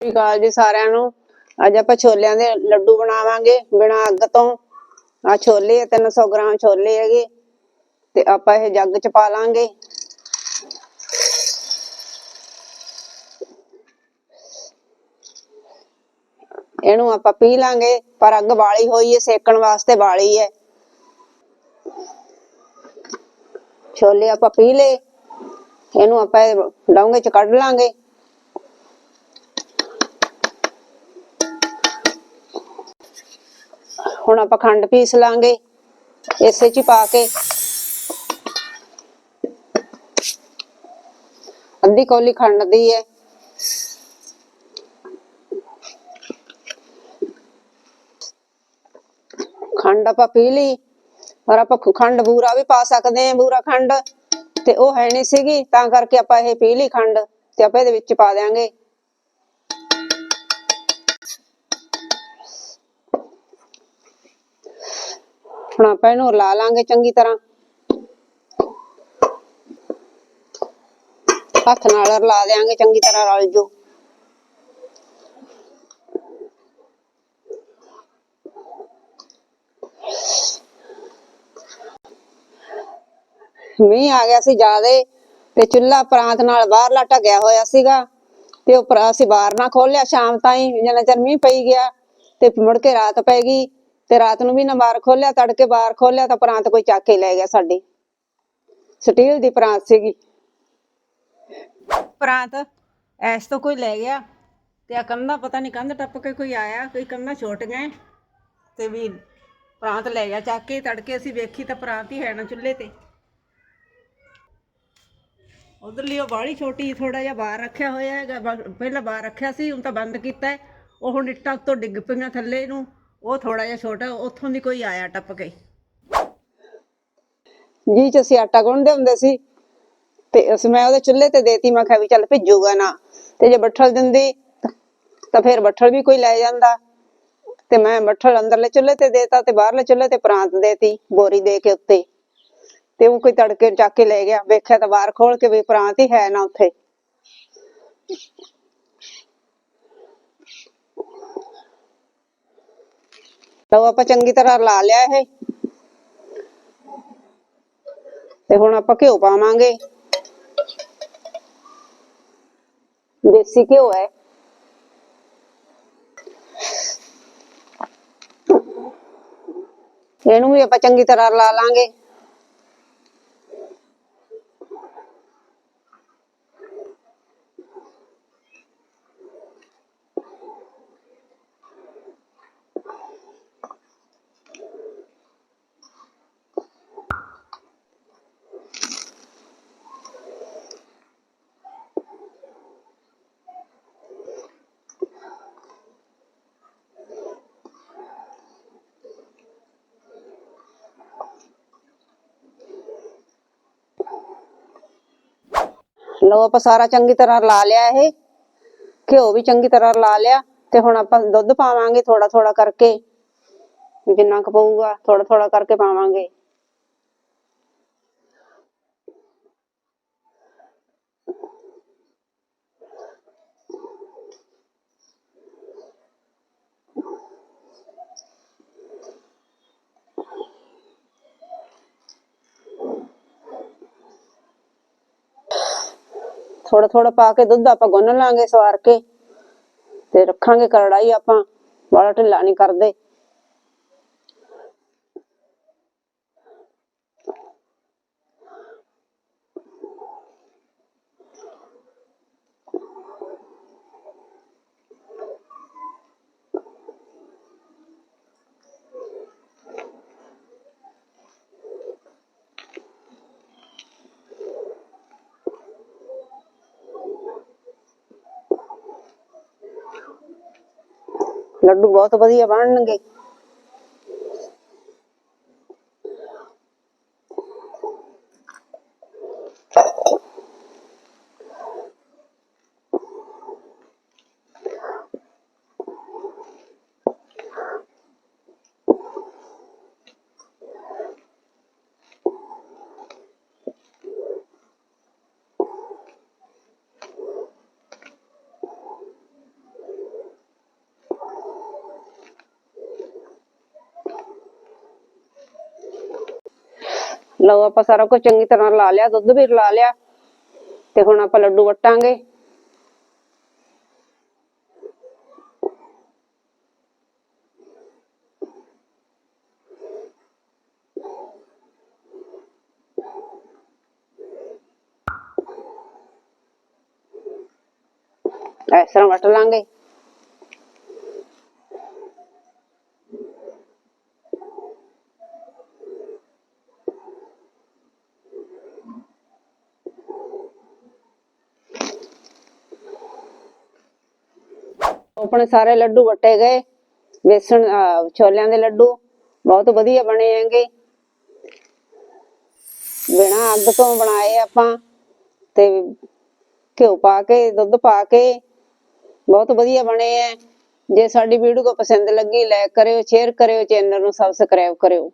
ਸਤਿ ਸ਼੍ਰੀ ਅਕਾਲ ਜੀ ਸਾਰਿਆਂ ਨੂੰ। ਅੱਜ ਆਪਾਂ ਛੋਲਿਆਂ ਦੇ ਲੱਡੂ ਬਣਾਵਾਂਗੇ, ਬਿਨਾਂ ਅੱਗ ਤੋਂ। ਆ ਛੋਲੇ ਆ 300 ਗ੍ਰਾਮ ਛੋਲੇ ਹੈਗੇ। ਤੇ ਆਪਾਂ ਇਹ ਜੱਗ ਚ ਪਾ ਲਾਂਗੇ। ਇਹਨੂੰ ਆਪਾਂ ਪੀ ਲਾਂਗੇ, ਪਰ ਅੱਗ ਬਾਲੀ ਹੋਈ ਹੈ, ਸੇਕਣ ਵਾਸਤੇ ਬਾਲੀ ਹੈ। ਛੋਲੇ ਆਪਾਂ ਪੀ ਲਏ। ਇਹਨੂੰ ਆਪਾਂ ਡੋਂਗੇ ਚ ਕੱਢ ਲਾਂਗੇ। ਹੁਣ ਆਪਾਂ ਖੰਡ ਪੀਸ ਲਾਂਗੇ, ਇਸੇ ਚ ਹੀ ਪਾ ਕੇ। ਅੱਧੀ ਕੌਲੀ ਖੰਡ ਦੀ ਹੈ। ਖੰਡ ਆਪਾਂ ਪੀ ਲਈ ਔਰ ਆਪਾਂ ਖੰਡ ਬੂਰਾ ਵੀ ਪਾ ਸਕਦੇ ਹਾਂ, ਬੂਰਾ ਖੰਡ। ਤੇ ਉਹ ਹੈ ਨਹੀਂ ਸੀਗੀ, ਤਾਂ ਕਰਕੇ ਆਪਾਂ ਇਹ ਪੀ ਲਈ ਖੰਡ, ਤੇ ਆਪਾਂ ਇਹਦੇ ਵਿੱਚ ਪਾ ਦਿਆਂਗੇ। ਹੁਣ ਆਪਾਂ ਇਹਨੂੰ ਲਾ ਲਾਂਗੇ ਚੰਗੀ ਤਰ੍ਹਾਂ। ਹੱਥ ਨਾਲ ਰਲਾ ਦਿਆਂਗੇ ਚੰਗੀ ਤਰ੍ਹਾਂ ਰਲ ਜੋ। ਮੀਂਹ ਆ ਗਿਆ ਸੀ ਜਿਆਦੇ ਤੇ ਚੁੱਲ੍ਹਾ ਪ੍ਰਾਂਤ ਨਾਲ ਬਾਹਰਲਾ ਢੱਗਿਆ ਹੋਇਆ ਸੀਗਾ ਤੇ ਉਹ ਅਸੀਂ ਬਾਹਰ ਨਾ ਖੋਲਿਆ ਸ਼ਾਮ ਤਾਈਂ ਜਿੰਨਾ ਚਿਰ ਮੀਂਹ ਪਈ ਗਿਆ ਤੇ ਮੁੜ ਕੇ ਰਾਤ ਪੈ ਗਈ। ਤੇ ਰਾਤ ਨੂੰ ਵੀ ਨਾ ਬਾਹਰ ਖੋਲਿਆ, ਤੜਕੇ ਬਾਹਰ ਖੋਲਿਆ ਤਾਂ ਪ੍ਰਾਂਤ ਕੋਈ ਚੱਕ ਕੇ ਲੈ ਗਿਆ ਸਾਡੀ। ਸਟੀਲ ਦੀ ਪ੍ਰਾਂਤ ਸੀਗੀ। ਪ੍ਰਾਂਤ ਐਸ ਤੋਂ ਕੋਈ ਲੈ ਗਿਆ ਤੇ ਆ ਕੰਧਾ ਪਤਾ ਨਹੀਂ ਕੰਧ ਟੱਪ ਕੇ ਕੋਈ ਆਇਆ, ਕੋਈ ਕੰਧਾ ਛੋਟ ਗਏ ਤੇ ਵੀ ਪ੍ਰਾਂਤ ਲੈ ਗਿਆ, ਚੱਕ ਕੇ ਤੜਕੇ ਅਸੀਂ ਵੇਖੀ ਤਾਂ ਪ੍ਰਾਂਤ ਹੀ ਹੈ ਨਾ ਚੁੱਲ੍ਹੇ ਤੇ। ਉਧਰਲੀ ਉਹ ਬਾੜੀ ਛੋਟੀ ਥੋੜਾ ਜਿਹਾ ਬਾਹਰ ਰੱਖਿਆ ਹੋਇਆ ਹੈਗਾ ਪਹਿਲਾਂ ਬਾਹਰ ਰੱਖਿਆ ਸੀ, ਹੁਣ ਤਾਂ ਬੰਦ ਕੀਤਾ ਹੈ। ਉਹ ਹੁਣ ਇੱਟਾਂ ਉੱਤੋਂ ਡਿੱਗ ਪਈਆਂ ਥੱਲੇ ਨੂੰ। ਉਹ ਥੋੜਾ ਜਿਹਾ ਛੋਟਾ, ਉੱਥੋਂ ਦੀ ਕੋਈ ਆਇਆ ਟੱਪ ਕੇ। ਜੀ ਚ ਅਸੀਂ ਆਟਾ ਗੁੰਨਦੇ ਹੁੰਦੇ ਸੀ। ਤੇ ਉਸ ਮੈਂ ਉਹਦੇ ਚੁੱਲ੍ਹੇ ਤੇ ਦੇਤੀ, ਮੈਂ ਕਿਹਾ ਵੀ ਚੱਲ ਭਿੱਜੂਗਾ ਨਾ। ਤੇ ਜੇ ਬੱਠਲ ਦਿੰਦੀ, ਤਾਂ ਫਿਰ ਬੱਠਲ ਵੀ ਕੋਈ ਲੈ ਜਾਂਦਾ। ਤੇ ਮੈਂ ਬੱਠਲ ਅੰਦਰਲੇ ਚੁੱਲ੍ਹੇ ਤੇ ਦੇਤਾ ਤੇ ਬਾਹਰਲੇ ਚੁੱਲ੍ਹੇ ਤੇ ਪ੍ਰਾਂਤ ਦੇਤੀ, ਬੋਰੀ ਦੇ ਕੇ ਉੱਤੇ। ਤੇ ਉਹ ਕੋਈ ਤੜਕੇ ਚੱਕ ਕੇ ਲੈ ਗਿਆ। ਵੇਖਿਆ ਤਾਂ ਬਾਹਰ ਖੋਲ ਕੇ ਵੀ ਪ੍ਰਾਂਤ ਹੀ ਹੈ ਨਾ ਉੱਥੇ। ਲਓ ਆਪਾਂ ਚੰਗੀ ਤਰ੍ਹਾਂ ਲਾ ਲਿਆ ਇਹ। ਤੇ ਹੁਣ ਆਪਾਂ ਘਿਓ ਪਾਵਾਂਗੇ। ਦੇਸੀ ਘਿਓ ਹੈ। ਇਹਨੂੰ ਵੀ ਆਪਾਂ ਚੰਗੀ ਤਰ੍ਹਾਂ ਲਾ ਲਾਂਗੇ। ਲਓ, ਆਪਾਂ ਸਾਰਾ ਚੰਗੀ ਤਰ੍ਹਾਂ ਲਾ ਲਿਆ ਇਹ। ਘਿਓ ਵੀ ਚੰਗੀ ਤਰ੍ਹਾਂ ਲਾ ਲਿਆ ਤੇ ਹੁਣ ਆਪਾਂ ਦੁੱਧ ਪਾਵਾਂਗੇ ਥੋੜਾ ਥੋੜਾ ਕਰਕੇ। ਜਿੰਨਾ ਕੁ ਪਊਗਾ ਥੋੜਾ ਥੋੜਾ ਕਰਕੇ ਪਾਵਾਂਗੇ। ਥੋੜਾ ਥੋੜਾ ਪਾ ਕੇ ਦੁੱਧ ਆਪਾਂ ਗੁੰਨ ਲਾਂਗੇ ਸਵਾਰ ਕੇ ਤੇ ਰੱਖਾਂਗੇ ਕੜਾਈ ਆਪਾਂ ਬੜਾ ਢਿੱਲਾ ਨਹੀਂ ਕਰਦੇ। ਲੱਡੂ ਬਹੁਤ ਵਧੀਆ ਬਣਨਗੇ। ਲਓ, ਆਪਾਂ ਸਾਰਾ ਕੁਝ ਚੰਗੀ ਤਰ੍ਹਾਂ ਲਾ ਲਿਆ, ਦੁੱਧ ਵੀ ਲਾ ਲਿਆ, ਤੇ ਹੁਣ ਆਪਾਂ ਲੱਡੂ ਵਟਾਂਗੇ। ਇਸ ਤਰ੍ਹਾਂ ਵਟ ਲਾਂਗੇ। ਆਪਣੇ ਸਾਰੇ ਲੱਡੂ ਵਟੇ ਗਏ ਬੇਸਣ ਛੋਲਿਆਂ ਦੇ ਲੱਡੂ, ਬਹੁਤ ਵਧੀਆ ਬਣੇ ਹੈਗੇ। ਬਿਨਾਂ ਅੱਗ ਤੋਂ ਬਣਾਏ ਆਪਾਂ ਤੇ ਘਿਓ ਪਾ ਕੇ, ਦੁੱਧ ਪਾ ਕੇ, ਬਹੁਤ ਵਧੀਆ ਬਣੇ ਐ ਜੇ ਸਾਡੀ ਵੀਡੀਓ ਕੋ ਪਸੰਦ ਲੱਗੀ ਲਾਈਕ ਕਰਿਓ ਸ਼ੇਅਰ ਕਰਿਓ ਚੈਨਲ ਨੂੰ ਸਬਸਕ੍ਰਾਈਬ ਕਰਿਓ।